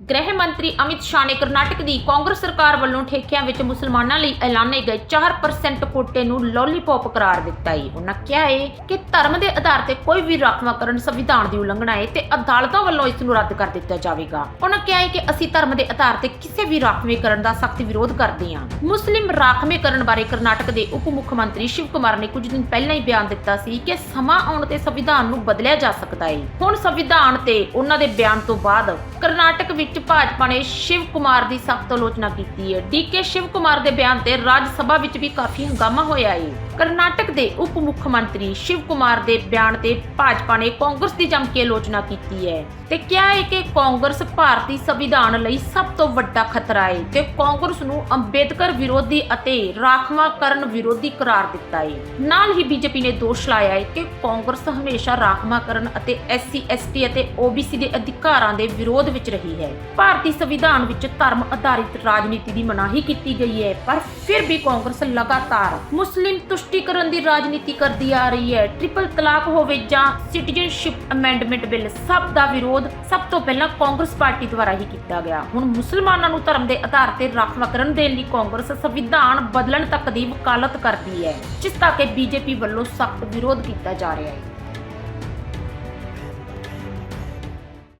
ਗ੍ਰਹਿ ਮੰਤਰੀ ਅਮਿਤ ਸ਼ਾਹ ਨੇ ਕਰਨਾਟਕ ਦੀ ਕਾਂਗਰਸ ਸਰਕਾਰ ਵੱਲੋਂ ਠੇਕਿਆਂ ਵਿੱਚ ਮੁਸਲਮਾਨਾਂ ਲਈ ਐਲਾਨੇ ਗਏ 4% ਕੋਟੇ ਨੂੰ ਲੋਲੀਪੌਪ ਕਰਾਰ ਦਿੱਤਾ ਹੈ ਉਹਨਾਂ ਕਿਹਾ ਹੈ ਕਿ ਧਰਮ ਦੇ ਆਧਾਰ ਤੇ ਕੋਈ ਵੀ ਰਾਖਵਾਂਕਰਨ ਸੰਵਿਧਾਨ ਦੀ ਉਲੰਘਣਾ ਹੈ ਤੇ ਅਦਾਲਤਾਂ ਵੱਲੋਂ ਇਸ ਨੂੰ ਰੱਦ ਕਰ ਦਿੱਤਾ ਜਾਵੇਗਾ। ਉਹਨਾਂ ਕਿਹਾ ਹੈ ਕਿ ਅਸੀਂ ਧਰਮ ਦੇ ਆਧਾਰ ਤੇ ਕਿਸੇ ਵੀ ਰਾਖਵੇਂਕਰਨ ਦਾ ਸਖਤ ਵਿਰੋਧ ਕਰਦੇ ਹਾਂ ਮੁਸਲਿਮ ਰਾਖਵੇਂਕਰਨ ਬਾਰੇ ਕਰਨਾਟਕ ਦੇ ਉਪ ਮੁੱਖ ਮੰਤਰੀ ਸ਼ਿਵ ਕੁਮਾਰ ਨੇ ਕੁਝ ਦਿਨ ਪਹਿਲਾਂ ਹੀ ਬਿਆਨ ਦਿੱਤਾ ਸੀ ਕਿ ਸਮਾਂ ਆਉਣ ਤੇ ਸੰਵਿਧਾਨ ਨੂੰ ਬਦਲਿਆ ਜਾ ਸਕਦਾ ਹੈ ਹੁਣ ਸੰਵਿਧਾਨ ਤੇ ਉਹਨਾਂ ਦੇ ਬਿਆਨ ਤੋਂ ਬਾਅਦ ਕਰਨਾਟਕ ਵਿੱਚ ਭਾਜਪਾ ਨੇ ਸ਼ਿਵ ਕੁਮਾਰ ਦੀ ਸਖਤ ਆਲੋਚਨਾ ਕੀਤੀ ਹੈ। ਡੀਕੇ ਸ਼ਿਵ ਕੁਮਾਰ ਦੇ ਬਿਆਨ ਤੇ ਰਾਜ ਸਭਾ ਵਿੱਚ ਵੀ ਕਾਫੀ ਹੰਗਾਮਾ ਹੋਇਆ ਹੈ। ਕਰਨਾਟਕ ਦੇ ਉਪ ਮੁੱਖ ਮੰਤਰੀ ਸ਼ਿਵ ਕੁਮਾਰ ਦੇ ਬਿਆਨ ਤੇ ਭਾਜਪਾ ਨੇ ਕਾਂਗਰਸ ਦੀ ਜੰਮ ਕੇ ਆਲੋਚਨਾ ਕੀਤੀ ਹੈ ਤੇ ਕਿਹਾ ਹੈ ਕਿ ਕਾਂਗਰਸ ਭਾਰਤੀ ਸੰਵਿਧਾਨ ਲਈ ਸਭ ਤੋਂ ਵੱਡਾ ਖਤਰਾ ਹੈ ਤੇ ਕਾਂਗਰਸ ਨੂੰ ਅੰਬੇਦਕਰ ਵਿਰੋਧੀ ਅਤੇ ਰਾਖਵਾਂਕਰਨ ਵਿਰੋਧੀ ਕਰਾਰ ਦਿੱਤਾ ਹੈ। ਨਾਲ ਹੀ ਬੀਜੇਪੀ ਨੇ ਦੋਸ਼ ਲਾਇਆ ਹੈ ਕਿ ਕਾਂਗਰਸ ਹਮੇਸ਼ਾ ਰਾਖਵਾਂਕਰਨ ਅਤੇ ਐਸਸੀ, ਐਸਟੀ ਅਤੇ ਓਬੀਸੀ ਦੇ ਅਧਿਕਾਰਾਂ ਦੇ ਵਿਰੋਧ ਵਿੱਚ ਰਹੀ ਹੈ। ਭਾਰਤੀ ਸੰਵਿਧਾਨ ਵਿੱਚ ਧਰਮ ਆਧਾਰਿਤ ਰਾਜਨੀਤੀ ਦੀ ਮਨਾਹੀ ਕੀਤੀ ਗਈ ਹੈ, ਪਰ ਫਿਰ ਵੀ ਕਾਂਗਰਸ ਲਗਾਤਾਰ ਮੁਸਲਿਮ ਤੁਸ਼ਟੀਕਰਨ ਦੀ ਰਾਜਨੀਤੀ ਕਰਦੀ ਆ ਰਹੀ ਹੈ। ਟ੍ਰਿਪਲ ਤਲਾਕ ਹੋਵੇ ਜਾਂ ਸਿਟੀਜ਼ਨਸ਼ਿਪ ਅਮੈਂਡਮੈਂਟ ਬਿੱਲ, ਸਭ ਦਾ ਵਿਰੋਧ ਸਭ ਤੋਂ ਪਹਿਲਾਂ ਕਾਂਗਰਸ ਪਾਰਟੀ ਦੁਆਰਾ ਹੀ ਕੀਤਾ ਗਿਆ। ਹੁਣ ਮੁਸਲਮਾਨਾਂ ਨੂੰ ਧਰਮ ਦੇ ਆਧਾਰ ਤੇ ਰਾਖਵਾਂਕਰਨ ਦੇਣ ਲਈ ਕਾਂਗਰਸ ਸੰਵਿਧਾਨ ਬਦਲਣ ਤੱਕ ਦੀ ਵਕਾਲਤ ਕਰਦੀ ਹੈ, ਜਿਸ ਦਾ ਕਿ ਬੀਜੇਪੀ ਵੱਲੋਂ ਸਖਤ ਵਿਰੋਧ ਕੀਤਾ ਜਾ ਰਿਹਾ ਹੈ।